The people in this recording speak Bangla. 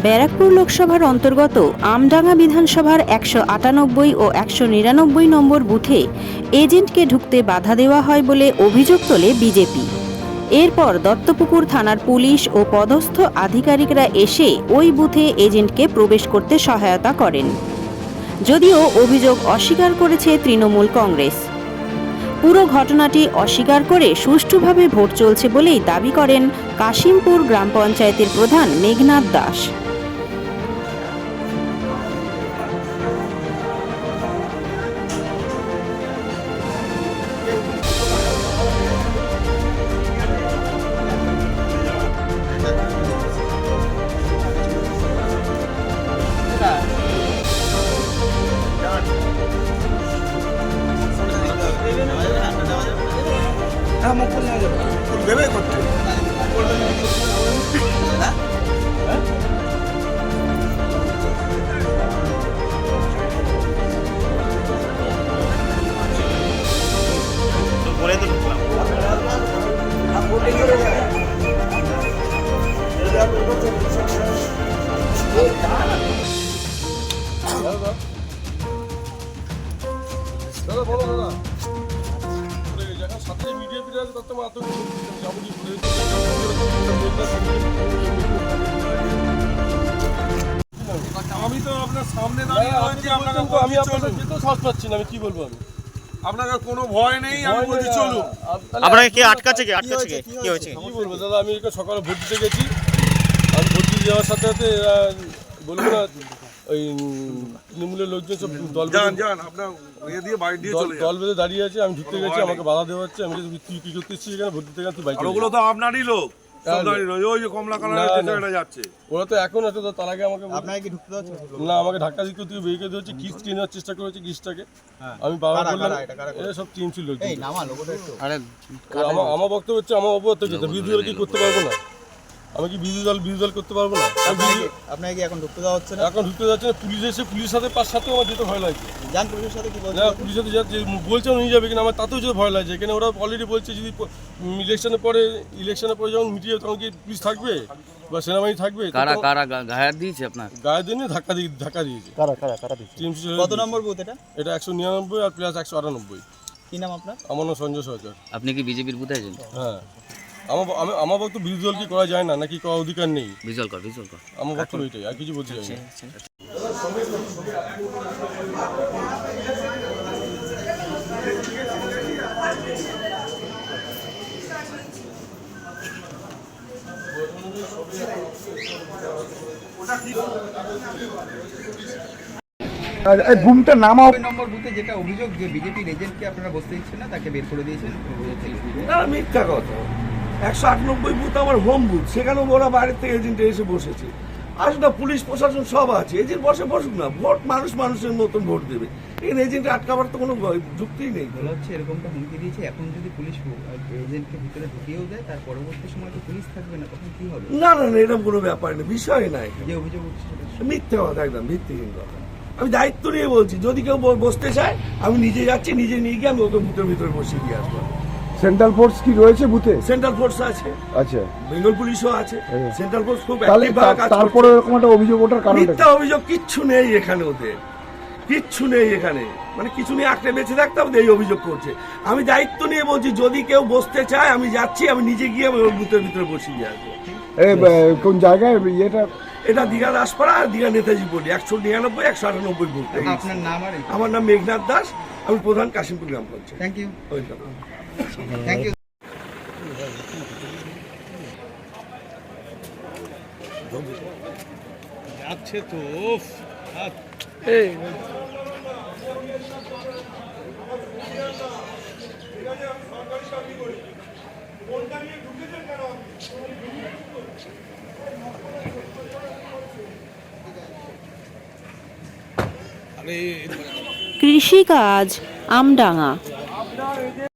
ব্যারাকপুর লোকসভার অন্তর্গত আমডাঙ্গা বিধানসভার একশো আটানব্বই ও একশো নিরানব্বই নম্বর বুথে এজেন্টকে ঢুকতে বাধা দেওয়া হয় বলে অভিযোগ তোলে বিজেপি। এরপর দত্তপুকুর থানার পুলিশ ও পদস্থ আধিকারিকরা এসে ওই বুথে এজেন্টকে প্রবেশ করতে সহায়তা করেন। যদিও অভিযোগ অস্বীকার করেছে তৃণমূল কংগ্রেস। পুরো ঘটনাটি অস্বীকার করে সুষ্ঠুভাবে ভোট চলছে বলেই দাবি করেন কাশিমপুর গ্রাম পঞ্চায়েতের প্রধান মেঘনাথ দাস। দেবে করতে বলে তো ঢুকলাম দাদা বলো দাদা। আছে মাত্র যাবতীয় আমি তো আপনার সামনে দাঁড়িয়ে রয়েছি আপনাকে আমি আপনাকে যেতেও সাহস পাচ্ছি না আমি কি বলব আমি? আপনাকে কোনো ভয় নেই আমি বলছি চলুন। আপনাকে কে আটকাচ্ছে কে? আটকাচ্ছে কে? কি হয়েছে? কি বলব দাদা আমি সকালে ভোট দিতে গেছি। আমি ভোট দিতে যাওয়ার সাথে সাথে বলব না ওই তৃণমূলের লোকজন সব দল যান বেঁধে- যান আপনার ইয়ে দল- বেঁধে দাঁড়িয়ে আছে আমি ঢুকতে গেছি আমাকে বাধা দেওয়া হচ্ছে আমি তুই কি এখানে? ভোট দিতে গেলে তুই বাইক ওগুলো তো আপনারই লোক ওরা তো এখন এত তার আগে আমাকে? না আমাকে ধাক্কা দিতে তুই বেরিয়ে দিয়েছে কিস কেনার চেষ্টা করেছে কিসটাকে। হ্যাঁ। আমি বাবা বললাম এটা সব টিম ছিল আমার আমার বক্তব্য হচ্ছে আমার যেতে বিরোধী কি করতে পারব না? আমি কি বিরোধী দল বিরোধী দল করতে পারব না? আপনাকে কি- এখন ঢুকতে দেওয়া হচ্ছে না? এখন ঢুকতে যাচ্ছে না, পুলিশ এসে পুলিশের সাথে পাঁচ সাথে আমার যেতে ভয় লাগছে জান পুলিশের সাথে কি বলছে পুলিশের সাথে যাচ্ছে বলছে নিয়ে যাবে কিনা আমার তাতেও যেতে ভয় লাগছে। এখানে ওরা অলরেডি বলছে যদি ইলেকশনের পরে ইলেকশনের পরে যখন মিটিয়ে তখন কি পুলিশ থাকবে? বা সেনাবাহিনী থাকবে? কারা কারা গায়ে দিয়েছে আপনার? গায়ে দিয়ে ধাক্কা দিয়ে ধাক্কা দিয়েছে। কারা কারা কারা ছেড়ে কত নম্বর বুথ এটা? এটা একশো নিরানব্বই আর প্লাস একশো আটানব্বই। কি নাম আপনার? আমার নাম সঞ্জয় সরকার। আপনি কি বিজেপির বুথে আছেন? হ্যাঁ। আমার আমি আমার বক্তব্য দল কি করা যায় না নাকি করার অধিকার নেই? ভিজুয়াল কর ভিজুয়াল কর। আমার বক্তব্য এটাই আর কিছু বলতে চাই না। এই বুমটা নামাও। ওই নম্বর বুথে যেটা অভিযোগ যে বিজেপির এজেন্টকে আপনারা বসতে দিচ্ছেন না তাকে বের করে দিয়েছেন। বুথ মিথ্যা কথা। একশো আটানব্বই বুথ আমার হোম বুথ সেখানেও ওরা বাইরের থেকে এজেন্টে এসে বসেছে। আসুন না পুলিশ প্রশাসন সব আছে। এজেন্ট বসে বসুক না ভোট মানুষ মানুষের মতন ভোট দেবে। এখানে এজেন্টে আটকাবার তো কোনো যুক্তিই নেই। বলা হচ্ছে এরকমটা হুমকি দিয়েছে। এখন যদি পুলিশ এজেন্টকে ভিতরে ঢুকিয়েও দেয় তার পরবর্তী সময় তো পুলিশ থাকবে না তখন কি হবে? না না না এরকম কোনো ব্যাপার নেই বিষয় নাই যে অভিযোগ উঠছে মিথ্যে কথা একদম ভিত্তিহীন কথা। আমি দায়িত্ব নিয়ে বলছি যদি কেউ বসতে চায় আমি নিজে যাচ্ছি নিজে নিয়ে গিয়ে আমি ওকে বুথের ভিতরে বসিয়ে দিয়ে আসব। সেন্ট্রাল ফোর্স কি রয়েছে বুথে? সেন্ট্রাল ফোর্স আছে। আচ্ছা। বেঙ্গল পুলিশও আছে। সেন্ট্রাল ফোর্স খুব active ভাবে কাজ তারপরে এরকম একটা অভিযোগ ওঠার কারণটা মিথ্যা অভিযোগ কিচ্ছু নেই এখানে ওদের। কিচ্ছু নেই এখানে। মানে কিছু নিয়ে আঁকড়ে বেঁচে থাকতে হবে এই অভিযোগ করছে। আমি দায়িত্ব নিয়ে বলছি যদি কেউ বসতে চায় আমি যাচ্ছি আমি নিজে গিয়ে আমি ওর বুথের ভিতরে বসিয়ে আসব। কোন জায়গায়? ইয়েটা? এটা দীঘা দাসপাড়া আর দীঘা নেতাজি পল্লী একশো নিরানব্বই একশো আটানব্বই বুথ। আপনার নাম আমার নাম মেঘনাথ দাস আমি প্রধান কাশিমপুর গ্রাম পঞ্চায়েত। থ্যাংক ইউ ওইটা থ্যাংক ইউ কৃষিকাজ আমডাঙ্গা।